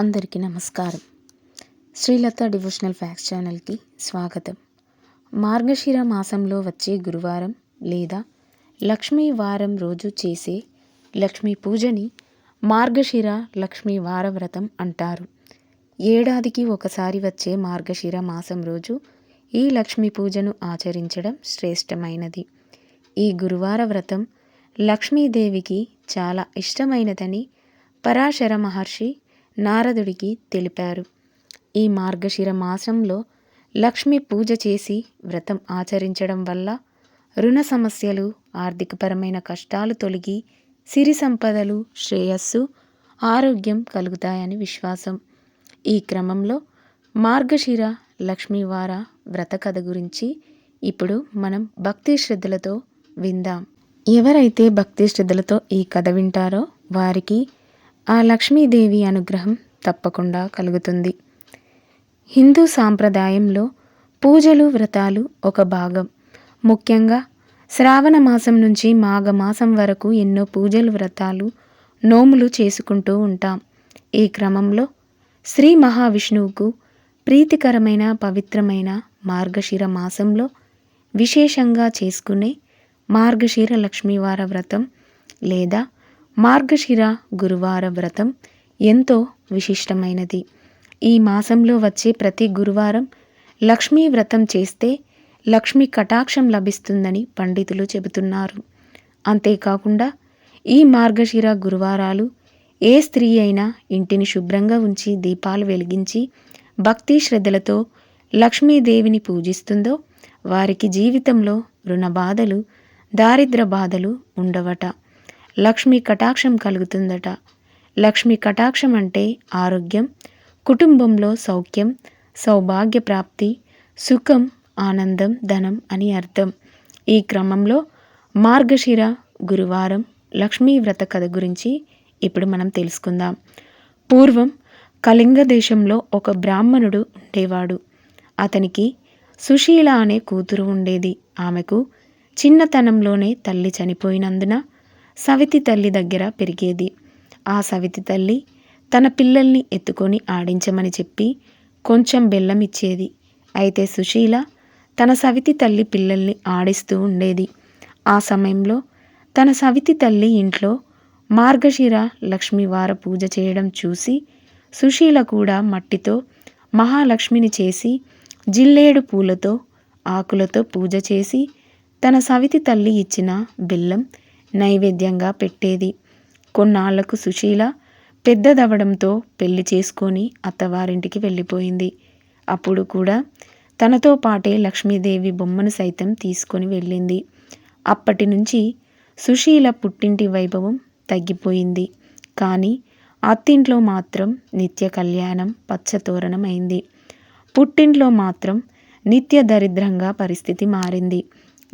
అందరికీ నమస్కారం. Srilatha devotional fax ఛానల్కి స్వాగతం. మార్గశిర మాసంలో వచ్చే గురువారం లేదా లక్ష్మీ వారం రోజు చేసే లక్ష్మీ పూజని మార్గశిర లక్ష్మీ వార వ్రతం అంటారు. ఏడాదికి ఒకసారి వచ్చే మార్గశిర మాసం రోజు ఈ లక్ష్మీ పూజను ఆచరించడం శ్రేష్టమైనది. ఈ గురువార వ్రతం లక్ష్మీదేవికి చాలా ఇష్టమైనదని పరాశర మహర్షి నారదుడికి తెలిపారు. ఈ మార్గశిర మాసంలో లక్ష్మి పూజ చేసి వ్రతం ఆచరించడం వల్ల రుణ సమస్యలు ఆర్థికపరమైన కష్టాలు తొలగి సిరి సంపదలు శ్రేయస్సు ఆరోగ్యం కలుగుతాయని విశ్వాసం. ఈ క్రమంలో మార్గశిర లక్ష్మీవార వ్రత కథ గురించి ఇప్పుడు మనం భక్తి శ్రద్ధలతో విందాం. ఎవరైతే భక్తి శ్రద్ధలతో ఈ కథ వింటారో వారికి ఆ లక్ష్మీదేవి అనుగ్రహం తప్పకుండా కలుగుతుంది. హిందూ సాంప్రదాయంలో పూజలు వ్రతాలు ఒక భాగం. ముఖ్యంగా శ్రావణ మాసం నుంచి మాఘమాసం వరకు ఎన్నో పూజలు వ్రతాలు నోములు చేసుకుంటూ ఉంటాం. ఈ క్రమంలో శ్రీ మహావిష్ణువుకు ప్రీతికరమైన పవిత్రమైన మార్గశిర మాసంలో విశేషంగా చేసుకునే మార్గశిర లక్ష్మీవార వ్రతం లేదా మార్గశిర గురువార వ్రతం ఎంతో విశిష్టమైనది. ఈ మాసంలో వచ్చే ప్రతి గురువారం లక్ష్మీ వ్రతం చేస్తే లక్ష్మీ కటాక్షం లభిస్తుందని పండితులు చెబుతున్నారు. అంతేకాకుండా ఈ మార్గశిర గురువారాలు ఏ స్త్రీ అయినా ఇంటిని శుభ్రంగా ఉంచి దీపాలు వెలిగించి భక్తి శ్రద్ధలతో లక్ష్మీదేవిని పూజిస్తుందో వారికి జీవితంలో రుణ బాధలు దారిద్ర బాధలు ఉండవట. లక్ష్మీ కటాక్షం కలుగుతుందట. లక్ష్మీ కటాక్షం అంటే ఆరోగ్యం కుటుంబంలో సౌఖ్యం సౌభాగ్య ప్రాప్తి సుఖం ఆనందం ధనం అని అర్థం. ఈ క్రమంలో మార్గశిర గురువారం లక్ష్మీ వ్రత కథ గురించి ఇప్పుడు మనం తెలుసుకుందాం. పూర్వం కళింగ దేశంలో ఒక బ్రాహ్మణుడు ఉండేవాడు. అతనికి సుశీల అనే కూతురు ఉండేది. ఆమెకు చిన్నతనంలోనే తల్లి చనిపోయినందున సవితి తల్లి దగ్గర పెరిగేది. ఆ సవితి తల్లి తన పిల్లల్ని ఎత్తుకొని ఆడించమని చెప్పి కొంచెం బెల్లం ఇచ్చేది అయితే సుశీల తన సవితి తల్లి పిల్లల్ని ఆడిస్తూ ఉండేది. ఆ సమయంలో తన సవితి తల్లి ఇంట్లో మార్గశిర లక్ష్మీవార పూజ చేయడం చూసి సుశీల కూడా మట్టితో మహాలక్ష్మిని చేసి జిల్లేడు పూలతో ఆకులతో పూజ చేసి తన సవితి తల్లి ఇచ్చిన బెల్లం నైవేద్యంగా పెట్టేది. కొన్నాళ్ళకు సుశీల పెద్దదవడంతో పెళ్ళి చేసుకొని అత్తవారింటికి వెళ్ళిపోయింది. అప్పుడు కూడా తనతో పాటే లక్ష్మీదేవి బొమ్మను సైతం తీసుకొని వెళ్ళింది. అప్పటి నుంచి సుశీల పుట్టింటి వైభవం తగ్గిపోయింది. కానీ అత్తింట్లో మాత్రం నిత్య కళ్యాణం పచ్చతోరణమైంది. అయింది పుట్టింట్లో మాత్రం నిత్య దరిద్రంగా పరిస్థితి మారింది.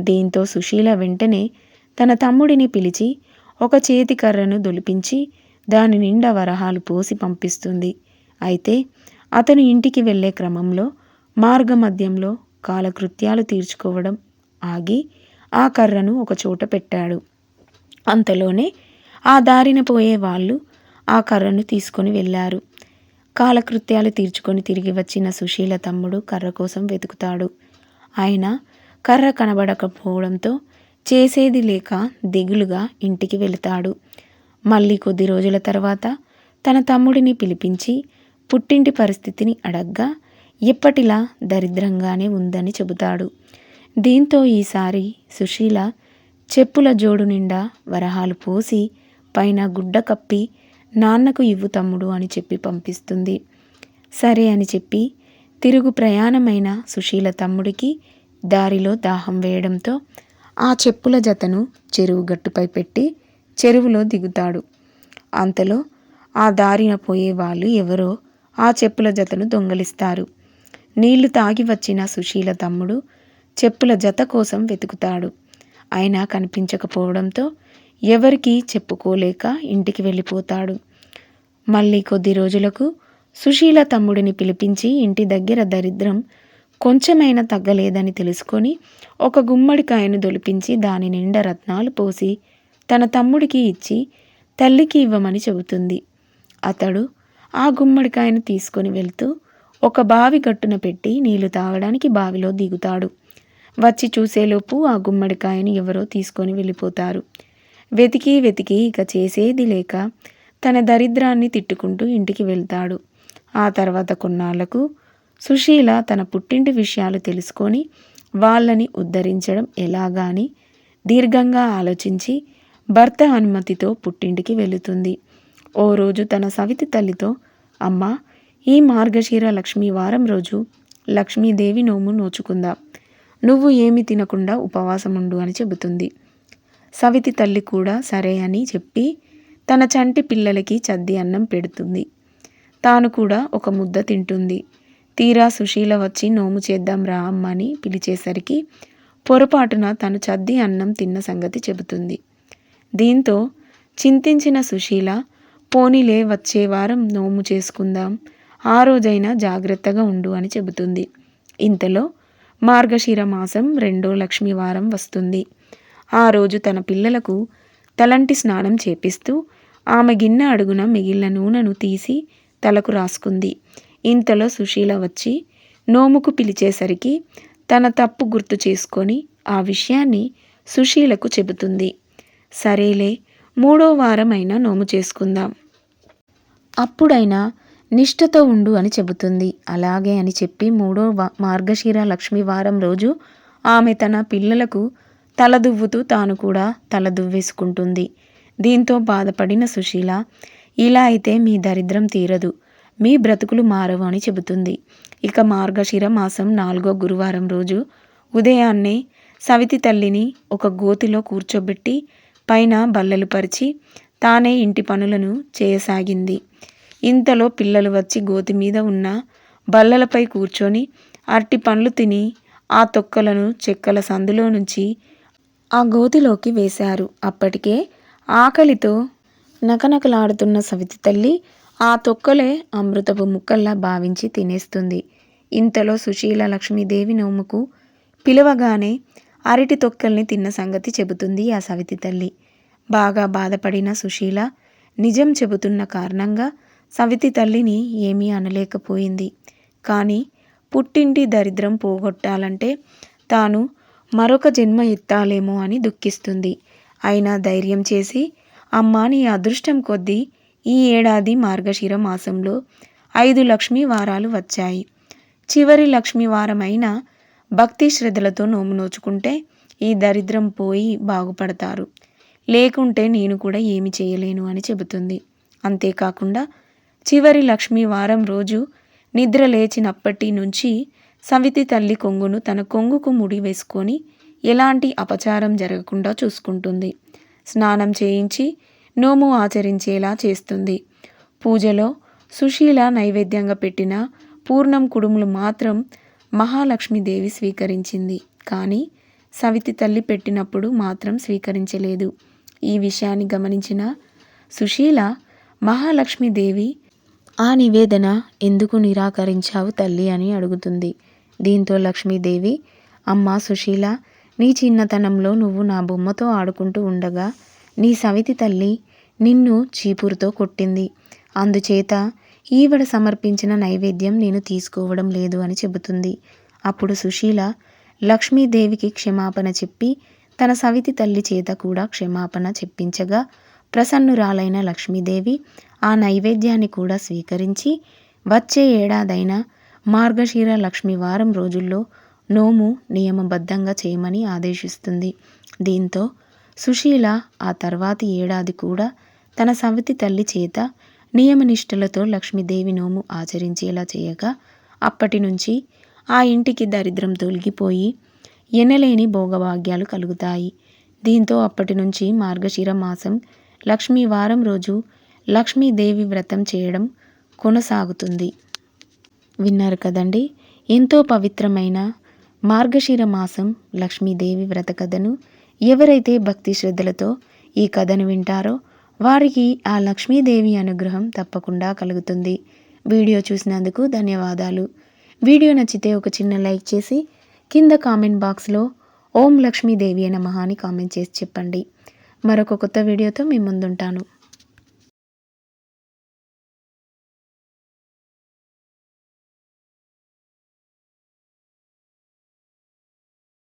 దీంతో సుశీల వెంటనే తన తమ్ముడిని పిలిచి ఒక చేతి కర్రను దొలిపించి దాని నిండా వరహాలు పోసి పంపిస్తుంది. అయితే అతను ఇంటికి వెళ్ళే క్రమంలో మార్గమధ్యంలో కాలకృత్యాలు తీర్చుకోవడం ఆగి ఆ కర్రను ఒక చోట పెట్టాడు. అంతలోనే ఆ దారిన పోయే వాళ్ళు ఆ కర్రను తీసుకొని వెళ్ళారు. కాలకృత్యాలు తీర్చుకొని తిరిగి వచ్చిన సుశీల తమ్ముడు కర్ర కోసం వెతుకుతాడు. ఆయన కర్ర కనబడకపోవడంతో చేసేది లేక దిగులుగా ఇంటికి వెళతాడు. మళ్ళీ కొద్ది రోజుల తర్వాత తన తమ్ముడిని పిలిపించి పుట్టింటి పరిస్థితిని అడగ్గా ఎప్పటిలా దరిద్రంగానే ఉందని చెబుతాడు. దీంతో ఈసారి సుశీల చెప్పుల జోడు నిండా వరహాలు పోసి పైన గుడ్డ కప్పి నాన్నకు ఇవ్వు తమ్ముడు అని చెప్పి పంపిస్తుంది. సరే అని చెప్పి తిరుగు ప్రయాణమైన సుశీల తమ్ముడికి దారిలో దాహం వేయడంతో ఆ చెప్పుల జతను చెరువు గట్టుపై పెట్టి చెరువులో దిగుతాడు. అంతలో ఆ దారిన పోయే వాళ్ళు ఎవరో ఆ చెప్పుల జతను దొంగలిస్తారు. నీళ్ళు తాగి వచ్చిన సుశీల తమ్ముడు చెప్పుల జత కోసం వెతుకుతాడు. అయినా కనిపించకపోవడంతో ఎవరికి చెప్పుకోలేక ఇంటికి వెళ్ళిపోతాడు. మళ్ళీ కొద్ది రోజులకు సుశీల తమ్ముడిని పిలిపించి ఇంటి దగ్గర దరిద్రం కొంచెమైనా తగ్గలేదని తెలుసుకొని ఒక గుమ్మడికాయను దొలిపించి దాని నిండా రత్నాలు పోసి తన తమ్ముడికి ఇచ్చి తల్లికి ఇవ్వమని చెబుతుంది. అతడు ఆ గుమ్మడికాయను తీసుకొని వెళ్తూ ఒక బావి గట్టున పెట్టి నీళ్ళు తాగడానికి బావిలో దిగుతాడు. వచ్చి చూసేలోపు ఆ గుమ్మడికాయని ఎవరో తీసుకొని వెళ్ళిపోతారు. వెతికి వెతికి ఇక చేసేది లేక తన దరిద్రాన్ని తిట్టుకుంటూ ఇంటికి వెళ్తాడు. ఆ తర్వాత కొన్నాళ్ళకు సుశీల తన పుట్టింటి విషయాలు తెలుసుకొని వాళ్ళని ఉద్ధరించడం ఎలాగాని దీర్ఘంగా ఆలోచించి భర్త అనుమతితో పుట్టింటికి వెళుతుంది. ఓ రోజు తన సవితి తల్లితో అమ్మ ఈ మార్గశీర లక్ష్మి వారం రోజు లక్ష్మీదేవి నోము నోచుకుందా. నువ్వు ఏమి తినకుండా ఉపవాసం ఉండు అని చెబుతుంది. సవితి తల్లి కూడా సరే అని చెప్పి తన చంటి పిల్లలకి చద్ది అన్నం పెడుతుంది. తాను కూడా ఒక ముద్ద తింటుంది. తీరా సుశీల వచ్చి నోము చేద్దాం రా అమ్మని పిలిచేసరికి పొరపాటున తను చద్ది అన్నం తిన్న సంగతి చెబుతుంది. దీంతో చింతించిన సుశీల పోనీలే వచ్చే వారం నోము చేసుకుందాం ఆ రోజైనా జాగ్రత్తగా ఉండు అని చెబుతుంది. ఇంతలో మార్గశిర మాసం రెండో లక్ష్మీవారం వస్తుంది. ఆ రోజు తన పిల్లలకు తలంటి స్నానం చేపిస్తూ ఆమె గిన్నె అడుగున మిగిలిన నూనెను తీసి తలకు రాసుకుంది. ఇంతలో సుశీల వచ్చి నోముకు పిలిచేసరికి తన తప్పు గుర్తు చేసుకొని ఆ విషయాన్ని సుశీలకు చెబుతుంది. సరేలే మూడో వారమైనా నోము చేసుకుందాం. అప్పుడైనా నిష్ఠతో ఉండు అని చెబుతుంది. అలాగే అని చెప్పి మూడో మార్గశీర లక్ష్మి వారం రోజు ఆమె తన పిల్లలకు తలదువ్వుతూ తాను కూడా తలదువ్వేసుకుంటుంది. దీంతో బాధపడిన సుశీల ఇలా అయితే మీ దరిద్రం తీరదు. మీ బ్రతుకులు మారవు అని చెబుతుంది. ఇక మార్గశిర మాసం నాలుగో గురువారం రోజు ఉదయాన్నే సవితి తల్లిని ఒక గోతిలో కూర్చోబెట్టి పైన బల్లలు పరిచి తానే ఇంటి పనులను చేయసాగింది. ఇంతలో పిల్లలు వచ్చి గోతి మీద ఉన్న బల్లలపై కూర్చొని అరటి పండ్లు తిని ఆ తొక్కలను చెక్కల సందులో నుంచి ఆ గోతిలోకి వేశారు. అప్పటికే ఆకలితో నకనకలాడుతున్న సవితి తల్లి ఆ తొక్కలే అమృతపు ముక్కల్లా భావించి తినేస్తుంది. ఇంతలో సుశీల లక్ష్మీదేవి నోముకు పిలవగానే అరటి తొక్కల్ని తిన్న సంగతి చెబుతుంది ఆ సవితి తల్లి. బాగా బాధపడిన సుశీల నిజం చెబుతున్న కారణంగా సవితి తల్లిని ఏమీ అనలేకపోయింది. కానీ పుట్టింటి దరిద్రం పోగొట్టాలంటే తాను మరొక జన్మ ఎత్తాలేమో అని దుఃఖిస్తుంది. అయినా ధైర్యం చేసి అమ్మా నీ అదృష్టం కొద్దీ ఈ ఏడాది మార్గశిర మాసంలో ఐదు లక్ష్మీ వారాలు వచ్చాయి. చివరి లక్ష్మీ వారమైన భక్తి శ్రద్ధలతో నోము నోచుకుంటే ఈ దరిద్రం పోయి బాగుపడతారు. లేకుంటే నేను కూడా ఏమి చేయలేను అని చెబుతుంది. అంతేకాకుండా చివరి లక్ష్మీ వారం రోజు నిద్ర లేచినప్పటి నుంచి సవితి తల్లి కొంగును తన కొంగుకు ముడి వేసుకొని ఎలాంటి అపచారం జరగకుండా చూసుకుంటుంది. స్నానం చేయించి నోము ఆచరించేలా చేస్తుంది. పూజలో సుశీల నైవేద్యంగా పెట్టిన పూర్ణం కుడుములు మాత్రం మహాలక్ష్మీదేవి స్వీకరించింది. కానీ సవితి తల్లి పెట్టినప్పుడు మాత్రం స్వీకరించలేదు. ఈ విషయాన్ని గమనించిన సుశీల మహాలక్ష్మీదేవి ఆ నివేదన ఎందుకు నిరాకరించావు తల్లి అని అడుగుతుంది. దీంతో లక్ష్మీదేవి అమ్మ సుశీల నీ చిన్నతనంలో నువ్వు నా బొమ్మతో ఆడుకుంటూ ఉండగా నీ సవితి తల్లి నిన్ను చీపురుతో కొట్టింది. అందుచేత ఈవిడ సమర్పించిన నైవేద్యం నేను తీసుకోవడం లేదు అని చెబుతుంది. అప్పుడు సుశీల లక్ష్మీదేవికి క్షమాపణ చెప్పి తన సవితి తల్లి చేత కూడా క్షమాపణ చెప్పించగా ప్రసన్నురాలైన లక్ష్మీదేవి ఆ నైవేద్యాన్ని కూడా స్వీకరించి వచ్చే ఏడాదైన మార్గశీర లక్ష్మి వారం రోజుల్లో నోము నియమబద్ధంగా చేయమని ఆదేశిస్తుంది. దీంతో సుశీల ఆ తర్వాతి ఏడాది కూడా తన సవితి తల్లి చేత నియమనిష్టలతో లక్ష్మీదేవి నోము ఆచరించేలా చేయగా అప్పటి నుంచి ఆ ఇంటికి దరిద్రం తొలగిపోయి ఎనలేని భోగభాగ్యాలు కలుగుతాయి. దీంతో అప్పటి నుంచి మార్గశిర మాసం లక్ష్మీ వారం రోజు లక్ష్మీదేవి వ్రతం చేయడం కొనసాగుతుంది. విన్నారు కదండి? ఎంతో పవిత్రమైన మార్గశిర మాసం లక్ష్మీదేవి వ్రత కథను ఎవరైతే భక్తి శ్రద్ధలతో ఈ కథను వింటారో వారికి ఆ లక్ష్మీదేవి అనుగ్రహం తప్పకుండా కలుగుతుంది. వీడియో చూసినందుకు ధన్యవాదాలు. వీడియో నచ్చితే ఒక చిన్న లైక్ చేసి కింద కామెంట్ బాక్స్లో ఓం లక్ష్మీదేవి అనే మహాని కామెంట్ చేసి చెప్పండి. మరొక కొత్త వీడియోతో మీ ముందుంటాను.